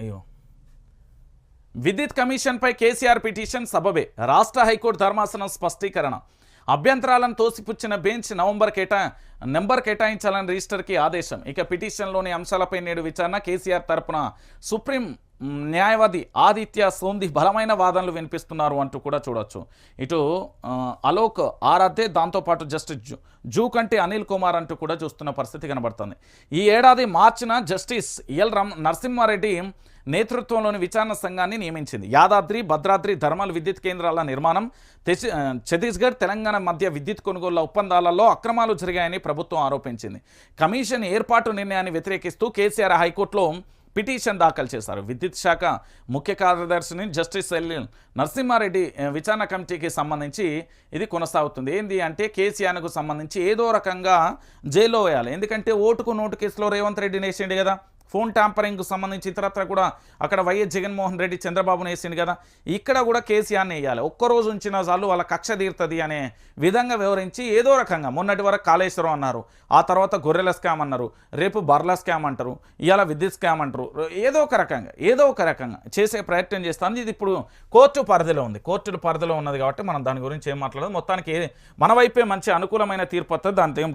అయ్యో. విద్యుత్ కమిషన్పై కేసీఆర్ పిటిషన్ సబబే. రాష్ట్ర హైకోర్టు ధర్మాసనం స్పష్టీకరణ. అభ్యంతరాలను తోసిపుచ్చిన బెంచ్ నవంబర్ కేటా నెంబర్ కేటాయించాలని రిజిస్టర్కి ఆదేశం. ఇక పిటిషన్లోని అంశాలపై నేడు విచారణ కేసీఆర్ తరపున సుప్రీం న్యాయవాది ఆదిత్య సోంది బలమైన వాదనలు వినిపిస్తున్నారు అంటూ కూడా చూడొచ్చు. ఇటు అలోక్ ఆరాధ్యే దాంతోపాటు జస్టిస్ జూ జూ కంటే అనిల్ కుమార్ అంటూ కూడా చూస్తున్న పరిస్థితి కనబడుతుంది. ఈ ఏడాది మార్చిన జస్టిస్ ఎల్ రమ్ నరసింహారెడ్డి నేతృత్వంలోని విచారణ సంఘాన్ని నియమించింది. యాదాద్రి భద్రాద్రి ధర్మల్ విద్యుత్ కేంద్రాల నిర్మాణం ఛత్తీస్గఢ్ తెలంగాణ మధ్య విద్యుత్ కొనుగోళ్ళ ఒప్పందాలలో అక్రమాలు జరిగాయని ప్రభుత్వం ఆరోపించింది. కమిషన్ ఏర్పాటు నిర్ణయాన్ని వ్యతిరేకిస్తూ కేసీఆర్ హైకోర్టులో పిటిషన్ దాఖలు చేశారు. విద్యుత్ శాఖ ముఖ్య కార్యదర్శిని జస్టిస్ ఎల్ నరసింహారెడ్డి విచారణ కమిటీకి సంబంధించి ఇది కొనసాగుతుంది. ఏంది అంటే కేసీఆర్కు సంబంధించి ఏదో రకంగా జైల్లో వేయాలి. ఎందుకంటే ఓటుకు నోటు కేసులో రేవంత్ రెడ్డి వేసిండు కదా. ఫోన్ ట్యాంపరింగ్కు సంబంధించి ఇతరత్ర కూడా అక్కడ వైఎస్ జగన్మోహన్ రెడ్డి చంద్రబాబును వేసింది కదా. ఇక్కడ కూడా కేసీఆర్ని వేయాలి. ఒక్కరోజు ఉంచిన చాలు వాళ్ళ కక్ష తీరుతుంది అనే విధంగా వివరించి ఏదో రకంగా మొన్నటి వరకు కాళేశ్వరం అన్నారు. ఆ తర్వాత గొర్రెల స్కామ్ అన్నారు. రేపు బర్ల స్కామ్ అంటారు. ఇవాళ విద్యుత్ స్కామ్ అంటారు. ఏదో ఒక రకంగా ఏదో ఒక రకంగా చేసే ప్రయత్నం చేస్తాను ఇది ఇప్పుడు కోర్టు పరిధిలో ఉంది. కోర్టుల పరిధిలో ఉన్నది కాబట్టి మనం దాని గురించి ఏం మాట్లాడదు. మొత్తానికి మన వైపే మంచి అనుకూలమైన తీర్పు వస్తుంది దాంతో